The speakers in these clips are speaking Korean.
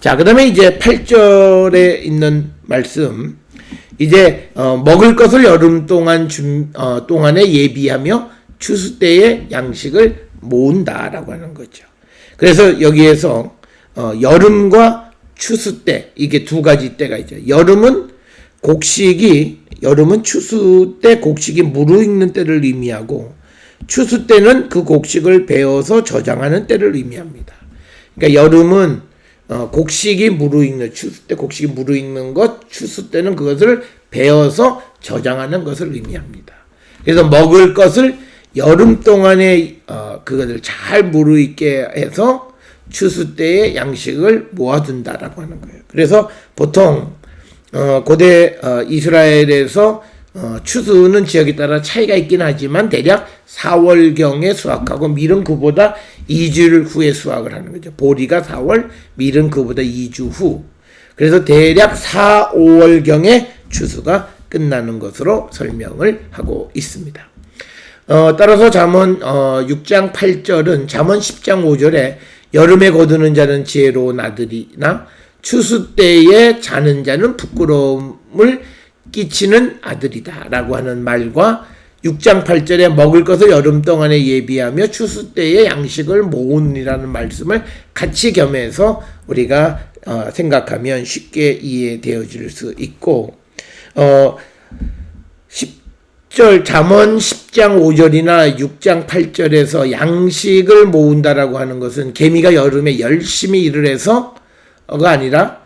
자, 그 다음에 이제 8절에 있는 말씀. 이제, 어, 먹을 것을 여름 동안 준, 어, 동안에 예비하며 추수 때에 양식을 모은다라고 하는 거죠. 그래서 여기에서, 어, 여름과 추수 때, 이게 두 가지 때가 있죠. 여름은 곡식이, 여름은 추수 때 곡식이 무르익는 때를 의미하고, 추수 때는 그 곡식을 베어서 저장하는 때를 의미합니다. 그러니까 여름은 어, 곡식이 무르익는 추수 때 곡식이 무르익는 것, 추수 때는 그것을 베어서 저장하는 것을 의미합니다. 그래서 먹을 것을 여름 동안에 어, 그것을 잘 무르익게 해서 추수 때의 양식을 모아둔다라고 하는 거예요. 그래서 보통 어, 고대 어, 이스라엘에서 어, 추수는 지역에 따라 차이가 있긴 하지만 대략 4월경에 수확하고 밀은 그보다 2주일 후에 수확을 하는 거죠. 보리가 4월, 밀은 그보다 2주 후. 그래서 대략 4, 5월경에 추수가 끝나는 것으로 설명을 하고 있습니다. 어, 따라서 잠언 어, 6장 8절은 잠언 10장 5절에 여름에 거두는 자는 지혜로운 아들이나 추수 때에 자는 자는 부끄러움을 끼치는 아들이다 라고 하는 말과 6장 8절에 먹을 것을 여름 동안에 예비하며 추수 때에 양식을 모으니라는 말씀을 같이 겸해서 우리가 어, 생각하면 쉽게 이해되어질 수 있고 어, 10절 잠언 10장 5절이나 6장 8절에서 양식을 모은다라고 하는 것은 개미가 여름에 열심히 일을 해서가 아니라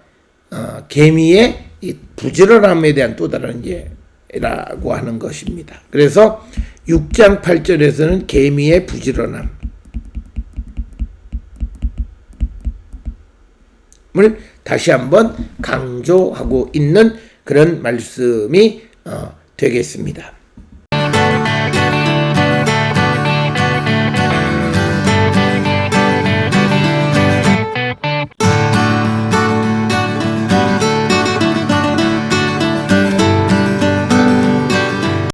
어, 개미의 이 부지런함에 대한 또 다른 예라고 하는 것입니다. 그래서 6장 8절에서는 개미의 부지런함을 다시 한번 강조하고 있는 그런 말씀이 어, 되겠습니다.